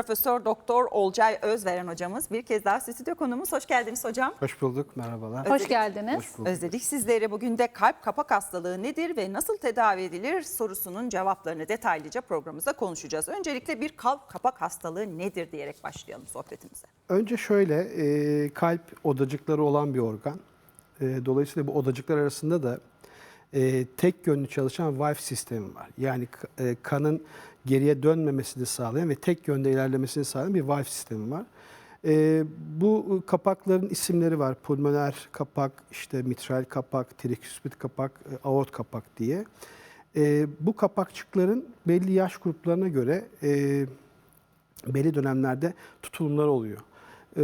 Profesör Doktor Olcay Özveren hocamız bir kez daha stüdyo konuğumuz. Hoş geldiniz hocam. Hoş bulduk, merhabalar. Hoş geldiniz. Hoş bulduk. Özledik sizleri. Bugün de kalp kapak hastalığı nedir ve nasıl tedavi edilir sorusunun cevaplarını detaylıca programımızda konuşacağız. Öncelikle bir kalp kapak hastalığı nedir diyerek başlayalım sohbetimize. Önce şöyle, e, kalp odacıkları olan bir organ. E, dolayısıyla bu odacıklar arasında da e, tek yönlü çalışan valve sistemi var. Yani e, kanın geriye dönmemesini sağlayan ve tek yönde ilerlemesini sağlayan bir valve sistemi var. E, bu kapakların isimleri var. Pulmoner kapak, işte mitral kapak, triküspit kapak, e, aort kapak diye. E, bu kapakçıkların belli yaş gruplarına göre e, belli dönemlerde tutulumları oluyor. Ee,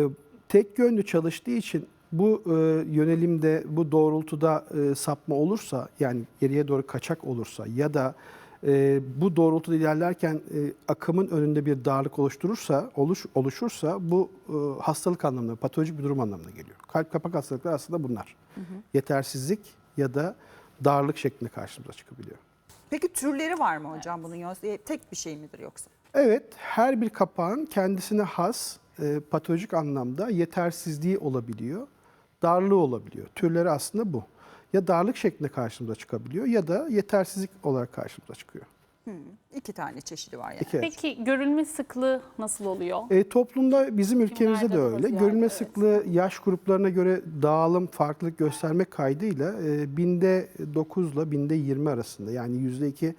tek yönlü çalıştığı için bu e, yönelimde, bu doğrultuda e, sapma olursa, yani geriye doğru kaçak olursa ya da e, bu doğrultuda ilerlerken e, akımın önünde bir darlık oluşturursa, oluş, oluşursa bu e, hastalık anlamına, patolojik bir durum anlamına geliyor. Kalp kapak hastalıkları aslında bunlar. Yetersizlik ya da darlık şeklinde karşımıza çıkabiliyor. Peki türleri var mı hocam bunun yoksa tek bir şey midir yoksa? Evet, her bir kapağın kendisine has e, patolojik anlamda yetersizliği olabiliyor, darlığı olabiliyor. Türleri aslında bu. Ya darlık şeklinde karşımıza çıkabiliyor ya da yetersizlik olarak karşımıza çıkıyor. İki tane çeşidi var yani. İki. Peki görülme sıklığı nasıl oluyor? E, toplumda bizim ülkemizde de Kimlerde daha öyle. Görülme evet. sıklığı yaş gruplarına göre dağılım farklılık göstermek kaydıyla e, binde 9 ile binde 20 arasında yani yüzde 2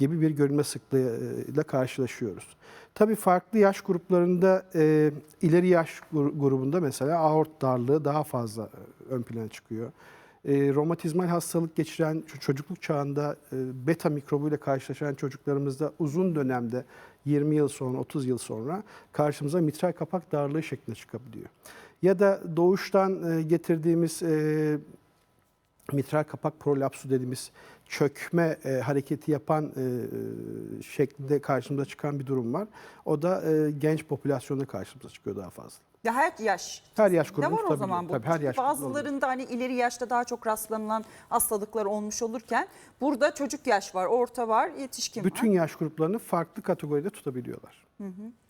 gibi bir görülme sıklığıyla karşılaşıyoruz. Tabii farklı yaş gruplarında e, ileri yaş gru- grubunda mesela aort darlığı daha fazla e, ön plana çıkıyor. E, romatizmal hastalık geçiren çocukluk çağında e, beta mikrobuyla karşılaşan çocuklarımızda uzun dönemde 20 yıl sonra 30 yıl sonra karşımıza mitral kapak darlığı şeklinde çıkabiliyor. Ya da doğuştan e, getirdiğimiz e, mitral kapak prolapsu dediğimiz çökme e, hareketi yapan e, şeklinde karşımıza çıkan bir durum var. O da e, genç popülasyonda karşımıza çıkıyor daha fazla. Ya her yaş Her yaş ne grubu var o zaman bu? Tabii her yaş Bazılarında hani ileri yaşta daha çok rastlanılan hastalıklar olmuş olurken burada çocuk yaş var, orta var, yetişkin Bütün var. yaş gruplarını farklı kategoride tutabiliyorlar.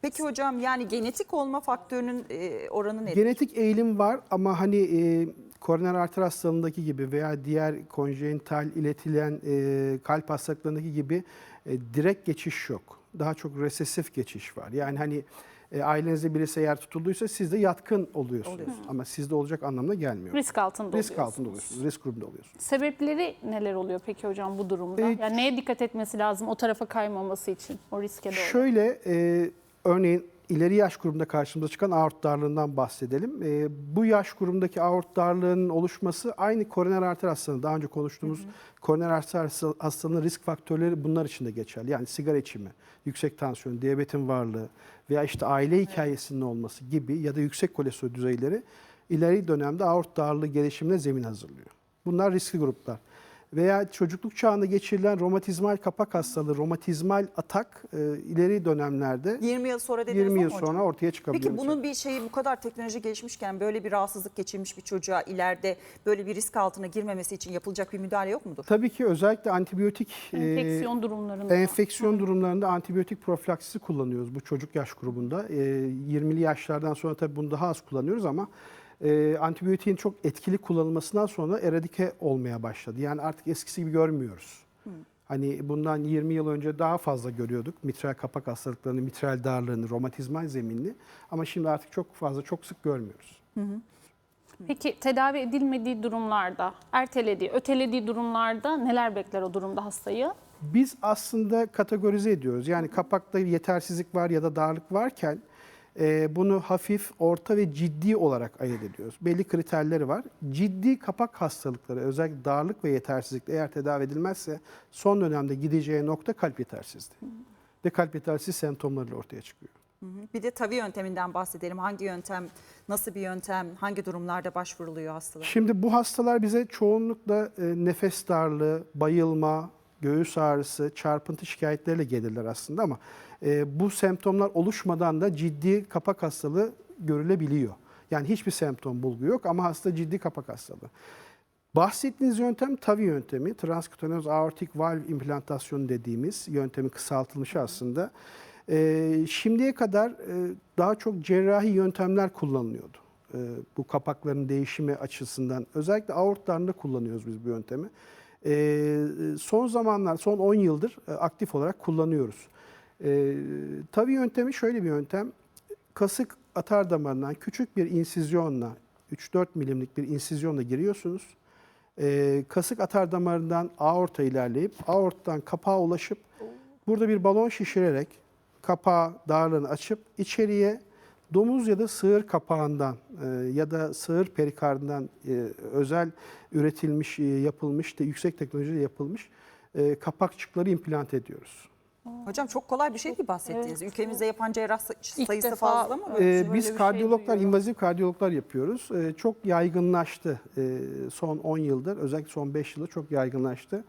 Peki hocam yani genetik olma faktörünün e, oranı nedir? Genetik eğilim var ama hani e, koroner arter hastalığındaki gibi veya diğer konjenital iletilen e, kalp hastalıklarındaki gibi e, direkt geçiş yok. Daha çok resesif geçiş var. Yani hani e, ailenizde birisi eğer tutulduysa siz de yatkın oluyorsunuz. Oluyorsunuz. Ama sizde olacak anlamına gelmiyor. Risk altında Risk oluyorsunuz. altında oluyorsunuz. Risk grubunda oluyorsunuz. Sebepleri neler oluyor peki hocam bu durumda? Ee, yani neye dikkat etmesi lazım o tarafa kaymaması için, o riske doğru? Şöyle e, örneğin ileri yaş grubunda karşımıza çıkan aort darlığından bahsedelim. E, bu yaş grubundaki aort darlığının oluşması aynı koroner arter hastalığında daha önce konuştuğumuz koroner arter hasta- hastalığının risk faktörleri bunlar için de geçerli. Yani sigara içimi, yüksek tansiyon, diyabetin varlığı veya işte aile hikayesinin olması gibi ya da yüksek kolesterol düzeyleri ileri dönemde aort darlığı gelişimine zemin hazırlıyor. Bunlar riskli gruplar. Veya çocukluk çağında geçirilen romatizmal kapak hastalığı, romatizmal atak e, ileri dönemlerde 20 yıl sonra dediniz 20 yıl ama hocam. sonra ortaya çıkabiliyor. Peki bunun bir şeyi bu kadar teknoloji gelişmişken böyle bir rahatsızlık geçirmiş bir çocuğa ileride böyle bir risk altına girmemesi için yapılacak bir müdahale yok mudur? Tabii ki özellikle antibiyotik e, Enfeksiyon durumlarında. enfeksiyon durumlarında antibiyotik profilaksisi kullanıyoruz bu çocuk yaş grubunda. E, 20'li yaşlardan sonra tabii bunu daha az kullanıyoruz ama e, antibiyotiğin çok etkili kullanılmasından sonra eradike olmaya başladı. Yani artık eskisi gibi görmüyoruz. Hani bundan 20 yıl önce daha fazla görüyorduk mitral kapak hastalıklarını, mitral darlığını, romatizmal zeminli ama şimdi artık çok fazla çok sık görmüyoruz. Peki tedavi edilmediği durumlarda, ertelediği, ötelediği durumlarda neler bekler o durumda hastayı? Biz aslında kategorize ediyoruz. Yani kapakta yetersizlik var ya da darlık varken e, bunu hafif, orta ve ciddi olarak ayırt ediyoruz. Belli kriterleri var. Ciddi kapak hastalıkları, özellikle darlık ve yetersizlik eğer tedavi edilmezse son dönemde gideceği nokta kalp yetersizliği. Ve kalp yetersizliği semptomlarıyla ortaya çıkıyor. Bir de tavi yönteminden bahsedelim. Hangi yöntem, nasıl bir yöntem, hangi durumlarda başvuruluyor hastalara? Şimdi bu hastalar bize çoğunlukla e, nefes darlığı, bayılma, göğüs ağrısı, çarpıntı şikayetleriyle gelirler aslında ama e, bu semptomlar oluşmadan da ciddi kapak hastalığı görülebiliyor. Yani hiçbir semptom bulgu yok ama hasta ciddi kapak hastalığı. Bahsettiğiniz yöntem TAVI yöntemi, transkutaneous aortic valve implantasyonu dediğimiz yöntemin kısaltılmışı aslında. E, şimdiye kadar e, daha çok cerrahi yöntemler kullanılıyordu. E, bu kapakların değişimi açısından. Özellikle aortlarında kullanıyoruz biz bu yöntemi. E, son zamanlar, son 10 yıldır e, aktif olarak kullanıyoruz. E, tabii yöntemi şöyle bir yöntem. Kasık atar damarından küçük bir insizyonla, 3-4 milimlik bir insizyonla giriyorsunuz. E, kasık atar damarından aorta ilerleyip aorttan kapağa ulaşıp burada bir balon şişirerek kapağı darlığını açıp içeriye domuz ya da sığır kapağından e, ya da sığır perikardından e, özel üretilmiş, e, yapılmış da yüksek teknolojiyle yapılmış e, kapakçıkları implant ediyoruz. Hocam çok kolay bir şey değil bahsettiğiniz. Ülkemizde yapan cerrah İlk sayısı defa- fazla mı? Böyle bir biz şey kardiyologlar, duyuyorum. invazif kardiyologlar yapıyoruz. Çok yaygınlaştı son 10 yıldır, özellikle son 5 yılda çok yaygınlaştı.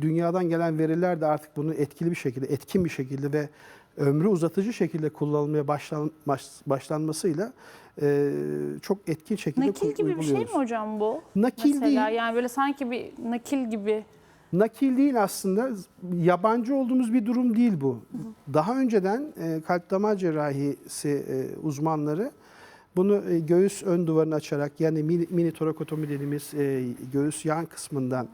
Dünyadan gelen veriler de artık bunu etkili bir şekilde, etkin bir şekilde ve ömrü uzatıcı şekilde kullanılmaya başlan, baş- başlanmasıyla e, çok etkin şekilde Nakil gibi bir şey mi hocam bu? Nakil Mesela değil. yani böyle sanki bir nakil gibi. Nakil değil aslında. Yabancı olduğumuz bir durum değil bu. Daha önceden e, kalp damar cerrahisi e, uzmanları bunu e, göğüs ön duvarını açarak yani mini, mini torakotomi dediğimiz e, göğüs yan kısmından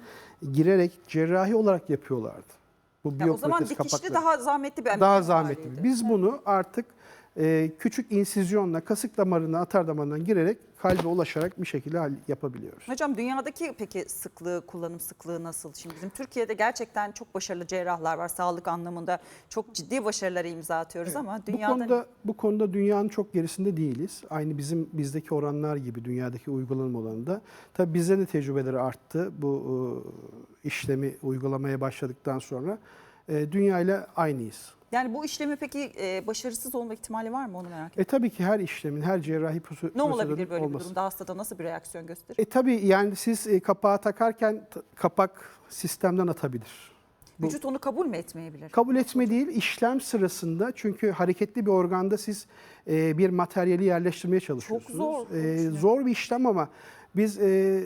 girerek cerrahi olarak yapıyorlardı. Bu Ya o zaman biyoprotez dikişli kapakları. daha zahmetli bir daha ameliyat zahmetli. haliydi. Biz bunu artık e, küçük insizyonla kasık damarına, atar damarından girerek kalbe ulaşarak bir şekilde hal- yapabiliyoruz. Hocam dünyadaki peki sıklığı, kullanım sıklığı nasıl? Şimdi bizim Türkiye'de gerçekten çok başarılı cerrahlar var. Sağlık anlamında çok ciddi başarılara imza atıyoruz ama Bu dünyada konuda bu konuda dünyanın çok gerisinde değiliz. Aynı bizim bizdeki oranlar gibi dünyadaki uygulanım olanında. Tabii bizde de tecrübeleri arttı bu e, işlemi uygulamaya başladıktan sonra. E, dünya ile aynıyız. Yani bu işlemi peki e, başarısız olma ihtimali var mı onu merak ediyorum. E tabii ki her işlemin, her cerrahi prosedürün Ne olabilir böyle olması. bir durumda? Hastada nasıl bir reaksiyon gösterir? E tabii yani siz e, kapağı takarken kapak sistemden atabilir. bu- Vücut onu kabul mü etmeyebilir? Kabul etme değil, işlem sırasında çünkü hareketli bir organda siz e, bir materyali yerleştirmeye çalışıyorsunuz. zor bu E, zor bir işlem ama biz e,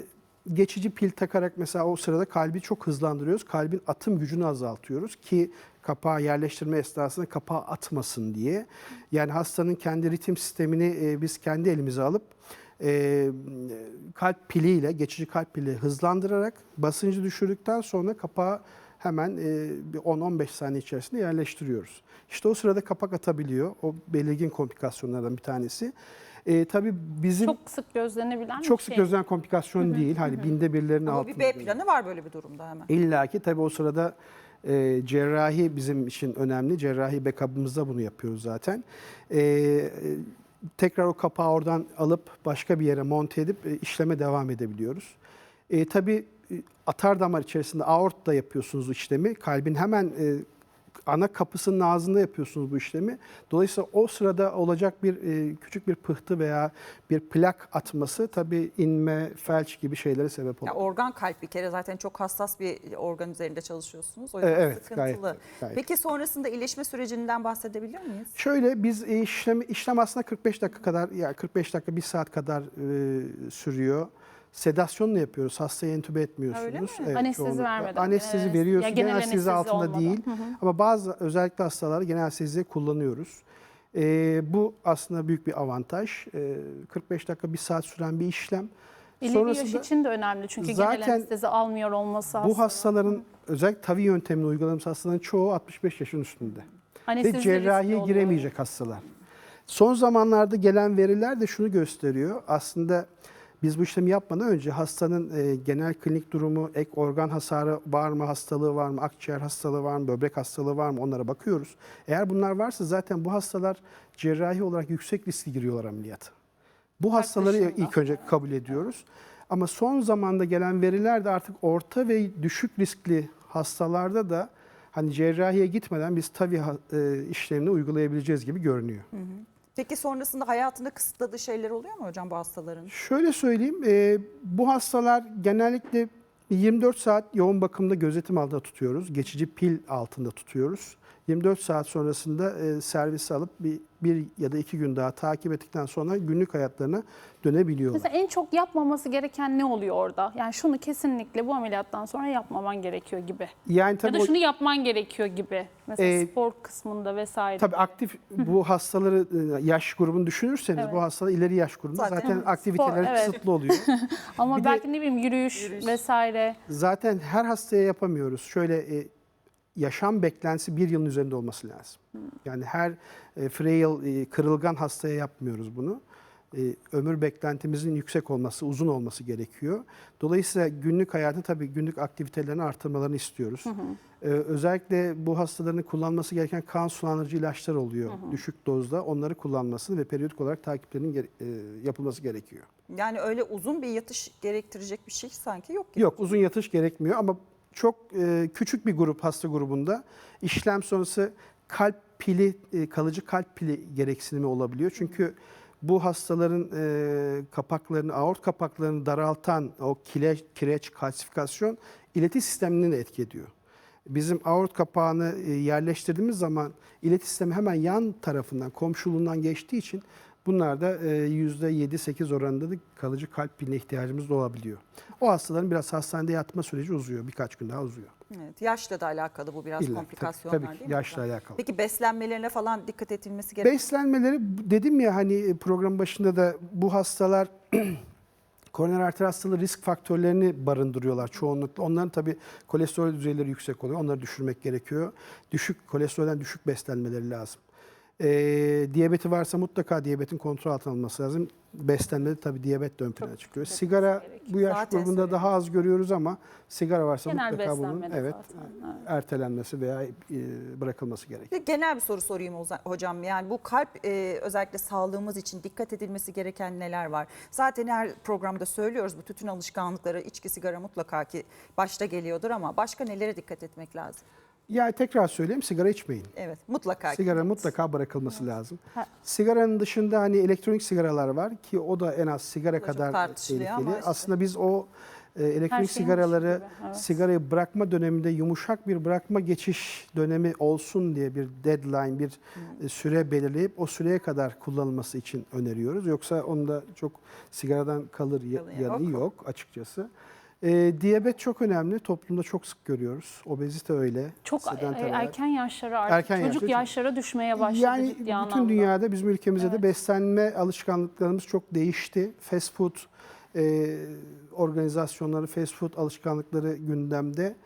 geçici pil takarak mesela o sırada kalbi çok hızlandırıyoruz. Kalbin atım gücünü azaltıyoruz ki kapağı yerleştirme esnasında kapağı atmasın diye. Yani hastanın kendi ritim sistemini e, biz kendi elimize alıp e, kalp piliyle, geçici kalp pili hızlandırarak basıncı düşürdükten sonra kapağı hemen e, bir 10-15 saniye içerisinde yerleştiriyoruz. İşte o sırada kapak atabiliyor. O belirgin komplikasyonlardan bir tanesi. E, tabii bizim çok, Çok sık gözlenebilen bir sık şey. gözlenen komplikasyon değil. Hani binde birlerin Ama altında. bir B planı var böyle bir durumda hemen. İlla ki tabii o sırada e, cerrahi bizim için önemli. Cerrahi backup'ımızda bunu yapıyoruz zaten. E, e, tekrar o kapağı oradan alıp başka bir yere monte edip e, işleme devam edebiliyoruz. E, tabii e, atar damar içerisinde aortta yapıyorsunuz işlemi. Kalbin hemen e, ana kapısının ağzında yapıyorsunuz bu işlemi. Dolayısıyla o sırada olacak bir e, küçük bir pıhtı veya bir plak atması tabii inme, felç gibi şeylere sebep Ya olur. organ kalp bir kere zaten çok hassas bir organ üzerinde çalışıyorsunuz. O E, yüzden evet, sıkıntılı. gayet, gayet. Peki sonrasında iyileşme sürecinden bahsedebiliyor muyuz? Şöyle biz işlem işlem aslında 45 dakika kadar ya 45 dakika bir saat kadar e, sürüyor. Sedasyonla yapıyoruz. Hastayı entübe etmiyorsunuz. Mi? Anestezi çoğunlukla. vermeden. Anestezi Genel- veriyorsunuz. Genel, genel anestezi anestezi altında olmadan. değil. Ama bazı özellikle hastalarda genel anestezi kullanıyoruz. E, bu aslında büyük bir avantaj. E, 45 dakika bir saat süren bir işlem. İleri yaş için de önemli çünkü Zaten genel anestezi almıyor olması Bu hastaların özellikle tavi yöntemini uyguladığımız hastaların çoğu 65 yaşın üstünde. Ve cerrahiye giremeyecek hastalar. Son zamanlarda gelen veriler de şunu gösteriyor. Aslında biz bu işlemi yapmadan önce hastanın e, genel klinik durumu, ek organ hasarı var mı, hastalığı var mı, akciğer hastalığı var mı, böbrek hastalığı var mı onlara bakıyoruz. Eğer bunlar varsa zaten bu hastalar cerrahi olarak yüksek riskli giriyorlar ameliyata. Bu hastaları dışında. ilk önce kabul ediyoruz. Ama son zamanda gelen veriler de artık orta ve düşük riskli hastalarda da hani cerrahiye gitmeden biz ha- e, işlemini uygulayabileceğiz gibi görünüyor. Peki sonrasında hayatında kısıtladığı şeyler oluyor mu hocam bu hastaların? Şöyle söyleyeyim, e, bu hastalar genellikle 24 saat yoğun bakımda gözetim altında tutuyoruz. Geçici pil altında tutuyoruz. 24 saat sonrasında e, servise alıp bir, bir ya da iki gün daha takip ettikten sonra günlük hayatlarına dönebiliyorlar. Mesela en çok yapmaması gereken ne oluyor orada? Yani şunu kesinlikle bu ameliyattan sonra yapmaman gerekiyor gibi. Yani Ya tabii da o- şunu yapman gerekiyor gibi. Mesela Ee, spor kısmında vesaire. Tabii aktif bu hastaları e, yaş grubunu düşünürseniz Evet. bu hastalar ileri yaş grubunda Zaten zaten, aktiviteleri Spor, evet. kısıtlı oluyor. Ama bir de- belki ne bileyim yürüyüş, vesaire. zaten her hastaya yapamıyoruz. Şöyle e, yaşam beklentisi bir yılın üzerinde olması lazım. Yani her e, frail, e, kırılgan hastaya yapmıyoruz bunu. E, ömür beklentimizin yüksek olması, uzun olması gerekiyor. Dolayısıyla günlük hayatı tabii günlük aktivitelerini artırmalarını istiyoruz. E, özellikle bu hastaların kullanması gereken kan sulandırıcı ilaçlar oluyor düşük dozda. Onları kullanmasını ve periyodik olarak takiplerinin gere- e, yapılması gerekiyor. Yani öyle uzun bir yatış gerektirecek bir şey sanki yok gibi. Yok uzun yatış gerekmiyor ama çok e, küçük bir grup hasta grubunda işlem sonrası kalp pili e, kalıcı kalp pili gereksinimi olabiliyor. Çünkü bu hastaların e, kapaklarını aort kapaklarını daraltan o kile, kireç kalsifikasyon ileti sistemini de etki ediyor. Bizim aort kapağını e, yerleştirdiğimiz zaman ileti sistemi hemen yan tarafından, komşuluğundan geçtiği için bunlarda e, %7-8 oranında da kalıcı kalp piline ihtiyacımız da olabiliyor. O hastaların biraz hastanede yatma süreci uzuyor, birkaç gün daha uzuyor. Evet, yaşla da alakalı bu biraz İlla, komplikasyonlar tabii, tabii değil mi? yaşla hocam? alakalı. Peki beslenmelerine falan dikkat edilmesi gerekiyor. Beslenmeleri dedim ya hani program başında da bu hastalar koroner arter hastalığı risk faktörlerini barındırıyorlar çoğunlukla. Onların tabii kolesterol düzeyleri yüksek oluyor. Onları düşürmek gerekiyor. Düşük kolesterolden düşük beslenmeleri lazım. Ee, diyabeti varsa mutlaka diyabetin kontrol altına alınması lazım. Beslenmede tabii diyabet de ön plana çıkıyor. Sigara bu yaş Zaten grubunda daha az görüyoruz ama sigara varsa Genel mutlaka bunun beslenmede evet zaten, evet. ertelenmesi veya e, bırakılması gerekiyor. Bir de genel bir soru sorayım Oza- hocam. Yani bu kalp e, özellikle sağlığımız için dikkat edilmesi gereken neler var? Zaten her programda söylüyoruz bu tütün alışkanlıkları, içki, sigara mutlaka ki başta geliyordur ama başka nelere dikkat etmek lazım? Ya tekrar söyleyeyim sigara içmeyin. Evet mutlaka. ki. Sigara mutlaka bırakılması lazım. Ha. Sigaranın dışında hani elektronik sigaralar var ki o da en az sigara çok kadar tehlikeli. işte. Aslında biz o e, elektronik şeyin sigaraları evet. sigarayı bırakma döneminde yumuşak bir bırakma geçiş dönemi olsun diye bir deadline, bir Hmm. e, süre belirleyip o süreye kadar kullanılması için öneriyoruz. Yoksa onda çok sigaradan kalır ya- Kalır, yanı yok. yok açıkçası. E, diyabet çok önemli. Toplumda çok sık görüyoruz. Obezite öyle. Çok sedanter e, erken yaşlara artık Erken çocuk yaşta çok- yaşlara düşmeye başladı Yani ciddi bütün anlamda. dünyada bizim ülkemizde Evet. de beslenme alışkanlıklarımız çok değişti. Fast food e, organizasyonları, fast food alışkanlıkları gündemde.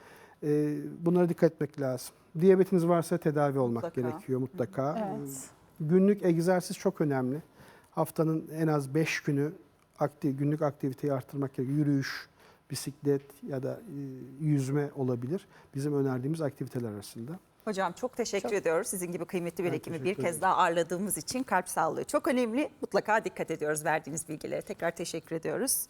E, bunlara dikkat etmek lazım. Diyabetiniz varsa tedavi olmak Mutlaka. gerekiyor mutlaka. Evet. E, Günlük egzersiz çok önemli. Haftanın en az 5 günü aktif, günlük aktiviteyi arttırmak gerekiyor. Yürüyüş, bisiklet ya da e, yüzme olabilir. Bizim önerdiğimiz aktiviteler arasında. Hocam çok teşekkür ediyoruz. Sizin gibi kıymetli bir hekimi bir kez ederim. daha ağırladığımız için kalp sağlığı çok önemli. Mutlaka dikkat ediyoruz verdiğiniz bilgilere. Tekrar teşekkür ediyoruz.